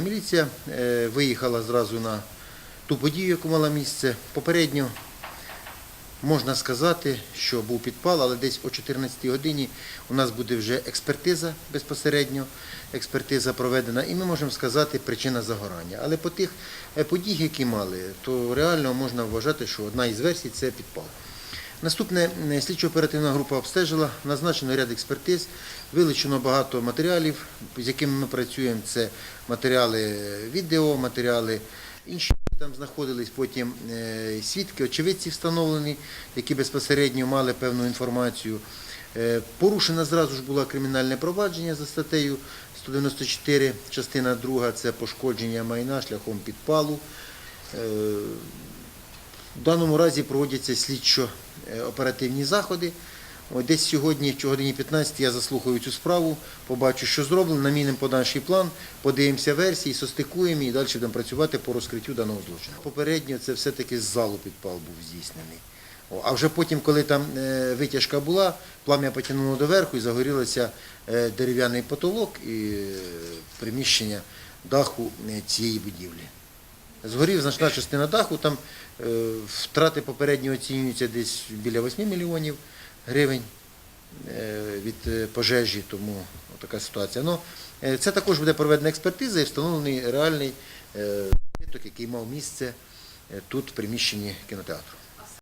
Міліція е, виїхала зразу на ту подію, яку мала місце. Попередньо можна сказати, що був підпал, але десь о 14 годині у нас буде вже експертиза безпосередньо. Експертиза проведена, і ми можемо сказати причина загорання. Але по тих е, подіях, які мали, то реально можна вважати, що одна із версій це підпал. Наступне е, слідчо-оперативна група обстежила, назначено ряд експертиз, вилучено багато матеріалів, з якими ми працюємо. Це матеріали відео, матеріали інші які там знаходились, потім е, свідки, очевидці встановлені, які безпосередньо мали певну інформацію. Е, Порушено зразу ж було кримінальне провадження за статтею 194, частина 2, це пошкодження майна шляхом підпалу. В даному разі проводяться слідчо-оперативні заходи. Десь сьогодні, в годині 15, я заслухаю цю справу, побачу, що зроблено, намінимо подальший план, подивимося версії, состикуємо і далі будемо працювати по розкриттю даного злочину. Попередньо це все-таки з залу підпал був здійснений. А вже потім, коли там е, витяжка була, плам'я потягнуло доверху і загорілося е, дерев'яний потолок і е, приміщення даху е, цієї будівлі. Згорів значна частина даху, там е, втрати попередньо оцінюються десь біля 8 мільйонів гривень е, від е, пожежі, тому така ситуація. Ну, це також буде проведена експертиза і встановлений реальний виток, який мав місце тут, в приміщенні кінотеатру.